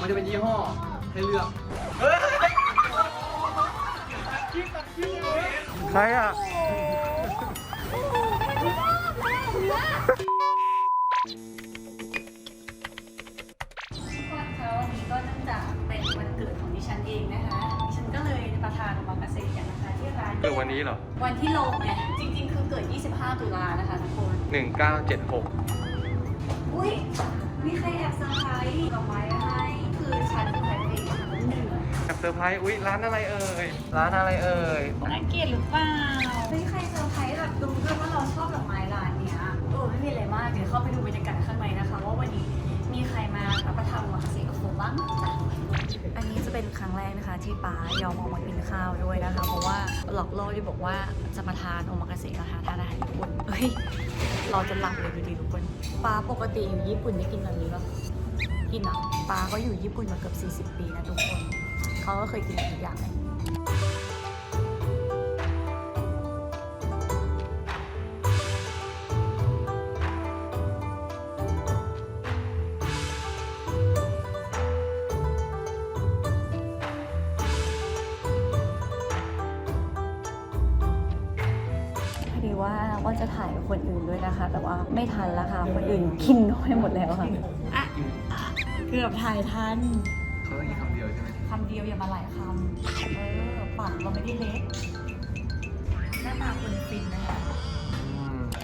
มันจะเป็นยี่ห้อให้เลือก ใครอะ ที่ร้านเกิดวันนี้เหรอ วันที่ลงไงจริง ๆ คือเกิด 25 ตุลานะคะทุกคน 1976 อุ้ยมีใครแอบเซอร์ไพรส์ดอกไม้มาให้ คือฉันเป็นคนเองฉันเหนื่อยแอบเซอร์ไพรส์อุ๊ย ร้านอะไรเอ่ย ร้านอะไรเอ่ย น่าเกลียดหรือเปล่าเฮ้ยใครเซอร์ไพรส์แบบดูด้วยว่าเราชอบดอกไม้ร้านเนี้ยโอ้ไม่มีอะไรมาก เดี๋ยวเข้าไปดูบรรยากาศข้างในนะคะ ว่าวันนี้มีใครมารับประทานวัคซีนกับผมบ้างจ้ะ อันนี้จะเป็นครั้งแรกนะคะ ที่ป้ายอมออกมากินข้าวด้วยนะคะ เพราะว่าหลอกล่อที่บอกว่าจะมาทานโอมากาเสะนะคะทานอาหารญี่ปุ่นเฮ้ยเราจะหลับเลยดูดีทุกคนป้าปกติอยู่ญี่ปุ่นไม่กินแบบนี้หรอกินอะป้าก็อยู่ญี่ปุ่นมาเกือบ40 ปีนะทุกคนเขาก็เคยกินทุกอย่างเลย ว่าว่าจะถ่ายคนอื่นด้วยนะคะ แต่ว่าไม่ทันแล้วค่ะ คนอื่นกินไปหมดแล้วค่ะอะอะเกือบถ่ายทันเขาต้องกินคำเดียวใช่ไหมคำเดียวอย่ามาหลายคำเออปากเราไม่ได้เล็กหน้าตาคนฟินนะคะ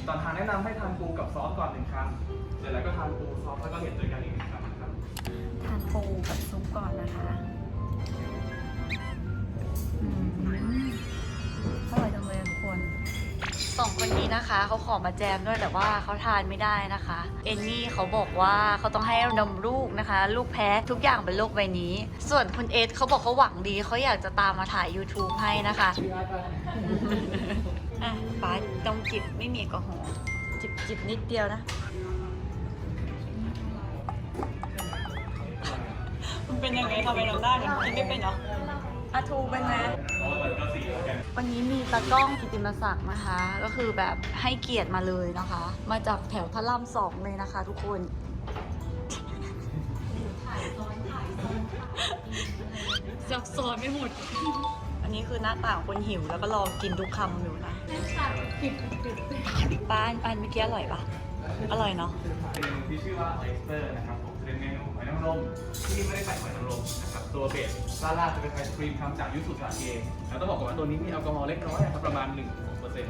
ตอนทานแนะนำให้ทานปูกับซอสก่อนหนึ่งครั้งเสร็จแล้วก็ทานปูซอสแล้วก็เห็ดด้วยกันอีกหนึ่งครั้งครับ ทานปูกับซุปก่อนนะคะอืม สองคนนี้นะคะเขาขอมาแจมด้วยแต่ว่าเขาทานไม่ได้นะคะ เอนนี่เขาบอกว่าเขาต้องให้นมลูกนะคะ ลูกแพ้ทุกอย่างบนโลกใบนี้ ส่วนคุณเอสเขาบอกเขาหวังดีเขาอยากจะตามมาถ่าย YouTube ให้นะคะอะป้าต้องจิบไม่มีแอลกอฮอล์จิบจิบนิดเดียวนะ มันเป็นยังไงทำไมเราได้เนี่ยกินไม่เป็นเหรออาทูเป็นไง วันนี้มีตากล้องกิติมศักดิ์นะคะ ก็คือแบบให้เกียรติมาเลยนะคะ มาจากแถวพระรามสองเลยนะคะ ทุกคนจับซ้อนไม่หมด อันนี้คือหน้าตาของคนหิวแล้วก็รอกินทุกคำอยู่นะป้านป้านเมื่อกี้อร่อยปะอร่อยเนาะเป็นเมนูที่ชื่อว่าไอสเตอร์นะครับ ผมจะเป็นเมนูหอยนางรมที่ไม่ได้ใส่หอยนางรมนะครับตัวเบสด้านล่างจะเป็นไอศครีมทำจากยูสุสาเกแล้วต้องบอกก่อนว่าตัวนี้มีแอลกอฮอล์เล็กน้อยนะครับประมาณ1-2%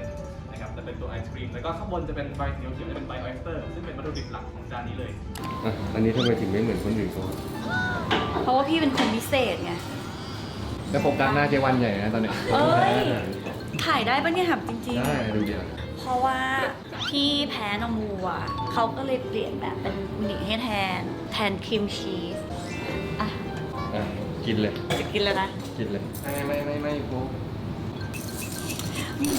นะครับจะเป็นตัวไอศครีมแล้วก็ข้างบนจะเป็นใบเขียวเขียวจะเป็นใบไอสเตอร์ซึ่งเป็นวัตถุดิบหลักของจานนี้เลยอะอันนี้ทำไมถึงไม่เหมือนคนอื่นเขาเพราะว่าพี่เป็นคนพิเศษไง แล้วโฟกัสหน้าเจวันใหญ่นะตอนเนี้ยเอ้ย ถ่ายได้ปะเนี่ยถามจริงได้ดูดิอะๆ เพราะว่าพี่แพ้นมวัวเขาก็เลยเปลี่ยนแบบเป็นอุนิให้แทน แทนครีมชีสอะอะกินเลย จะกินแล้วนะ กินเลย ไม่ไม่ไม่ไม่โฟก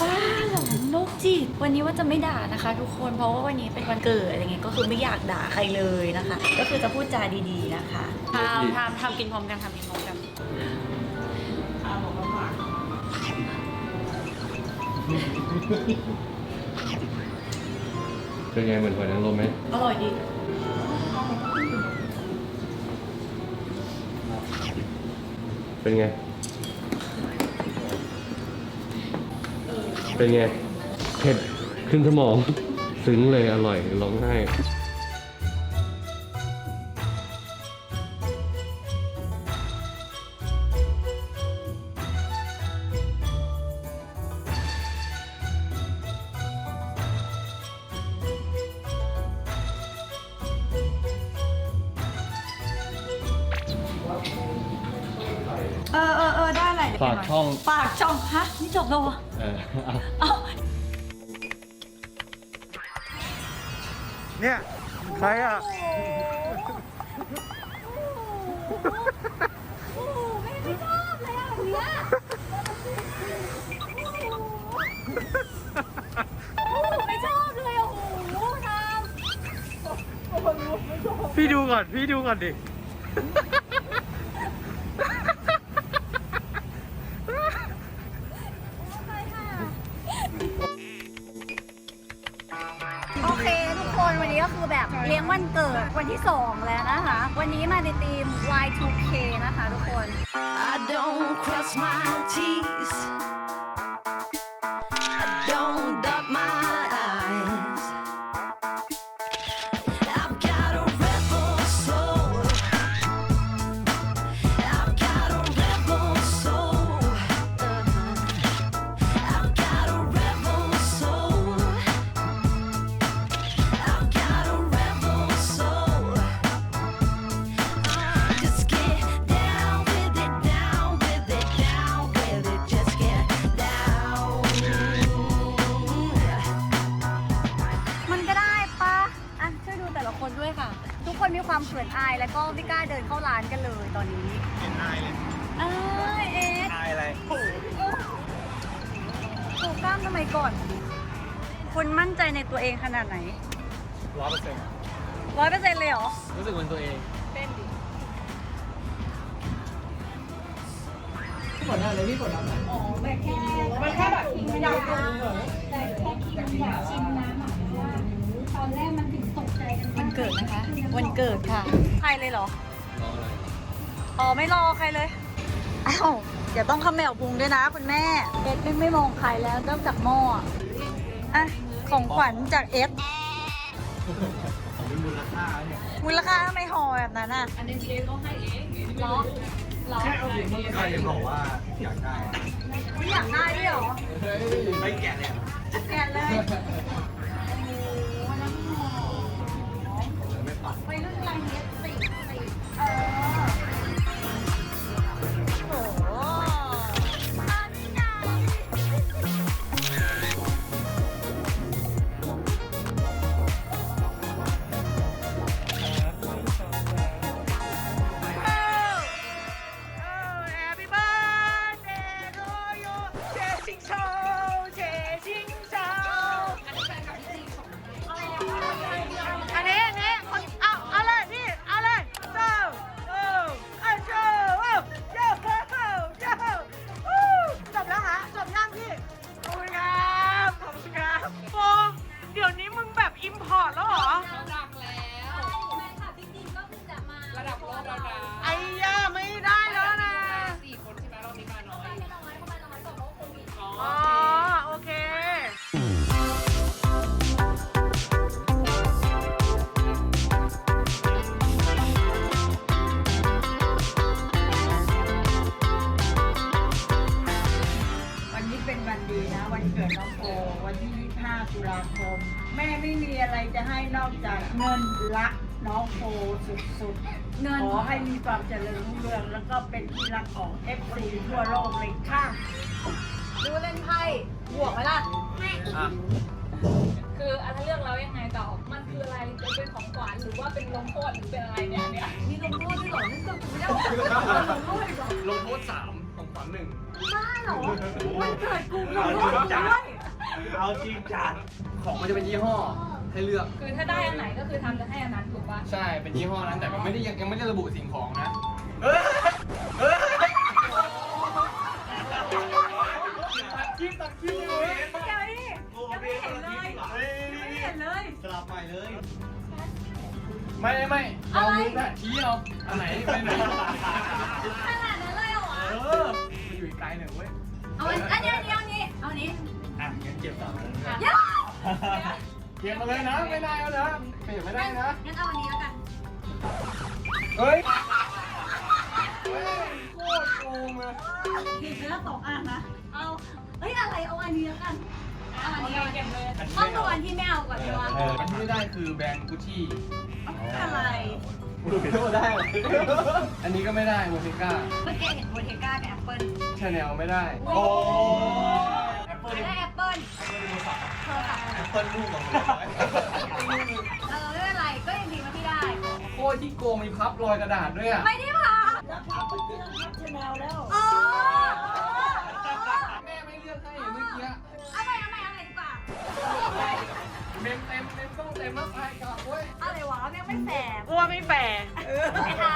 บ้าเหรอโรคจิตวันนี้ว่าจะไม่ด่านะคะ ทุกคนเพราะว่าวันนี้เป็นวันเกิดอะไรเงี้ยก็คือไม่อยากด่าใครเลยนะคะ ก็คือจะพูดจาดีๆนะคะทำทำทำกินพร้อมกันทำกินพร้อมกัน เป็นไงเหมือนหอยนางรมไหมอร่อยดี เป็นไง เป็นไง เผ็ดขึ้นสมอง ซึ้งเลยอร่อยร้องไห้ ฝากช่อง ฝากช่องฮะนี่จบแล้วเหรอเอออะเอ้าเนี่ย ใครอะ โอ้โหไม่ไม่ชอบเลยอะแบบเนี้ยโอ้โหไม่ชอบเลยอะโอ้โหทำ พี่ดูก่อน พี่ดูก่อนดิ ก็คือแบบเลี้ยงวันเกิดวันที่ 2 แล้วนะคะ วันนี้มาในธีม Y2K นะคะทุกคน I don't cross my T's. ไม่กล้าเดินเข้าร้านกันเลยตอนนี้เป็นอายเลยเอ้ยเอสอายอะไรโชว์กล้ามทำไมก่อน คุณมั่นใจในตัวเองขนาดไหนร้อยเปอร์เซ็นต์ร้อยเปอร์เซ็นต์เลยเหรอ รู้สึกเป็นตัวเองเต้นดิพี่ฝนอะไรพี่ฝนอะไรอ๋อแบบแค่มันแค่แบบอยากกินแต่แค่กินอยากชิม วันเกิดค่ะ ใครเลยเหรอ รออะไรอ๋อไม่รอใครเลย อ้าวเดี๋ยวต้องคำแมวพุงด้วยนะคุณแม่ เอสไม่ไม่มองใครแล้วนอกจากหม้ออะอะของขวัญจากเอสของเป็นมูลค่าเนี่ยมูลค่าทำไมห่อแบบนั้นอะ อันนี้เอสก็ให้เองเหรอเหรอใครบอกว่าอยากได้ไม่อยากได้ด้วยเหรอเฮ้ยไม่แกะเลยอะ แกะเลย ตุลาคม แม่ไม่มีอะไรจะให้นอกจากเงินรักน้องโฟสุดๆเงินขอให้มีความเจริญรุ่งเรือง แล้วก็เป็นที่รักของ FC ทั่วโลกเลยค่ะดูเล่นไพ่บวกไหมล่ะ อะคืออันถ้าเลือกแล้วยังไงต่อ มันคืออะไรจะเป็นของขวัญหรือว่าเป็นลงโทษหรือเป็นอะไรเนี่ยเนี่ยมีลงโทษด้วยเหรอนี่เกิดกูไม่ได้ลงโทษอีกเหรอลงโทษสามของขวัญหนึ่งบ้าเหรอวันเกิดกูลงโทษด้วย เอาจริงจัดของมันจะเป็นยี่ห้อให้เลือก คือถ้าได้อันไหนก็คือทำจะให้อันนั้นถูกปะใช่ เป็นยี่ห้อนั้นแต่มันไม่ได้ยังยังไม่ได้ระบุสิ่งของนะเฮ้ยเฮ้ยตัดคลิปตัดคลิปเลยเดี๋ยวนี่ยังไม่เห็นเลยยังไม่เห็นเลยสลับใหม่เลย ไม่ไม่ไม่เราลุ้นนะชี้เอาอันไหนไปไหนขนาดนั้นเลยเหรอเออมันอยู่อีกไกลหนึ่งเว้ยเอาอันอันนี้อันนี้เอาอันนี้เอาอันนี้ อะงั้นเก็บต่อเลยเดี๋ยวเก็บมาเลยนะ ไม่ได้แล้วนะเก็บไม่ได้นะ งั้นเอาอันนี้แล้วกัน เฮ้ยเฮ้ยโคตรโกงเลย ผิดไปแล้วสองอันนะ เอา เฮ้ยอะไรเอาอันนี้แล้วกัน เอาอันนี้เอาอันนี้เก็บเลยต้องดูอันที่ไม่เอาก่อนใช่ไหมเอออันที่ไม่ได้คือแบรนด์กุชชี่อะไรไม่ได้ อันนี้ก็ไม่ได้โมเทก้าเมื่อกี้เห็นโบเทก้ากับแอปเปิ้ลชาแนลไม่ได้ โอ้แอป เปิลไม่ได้แอปเปิ้ลโทรศัพท์แอปเปิลลูกของมันเออไม่เป็นไรก็ยังดีว่าที่ได้ โคตรที่โกงมีพับรอยกระดาษด้วยอะไม่ได้ผ่าจะพับไปเรื่องพับชแนลแล้วอ๋อแม่ไม่เลือกให้เมื่อกี้เอาใหม่เอาใหม่เอาใหม่ดีกว่าเมมเต็มเมมต้องเต็มแล้วไปกลับเว้ยอะไรวะแม่งไม่แสบกลัวไม่แฟร์ไอ้ทา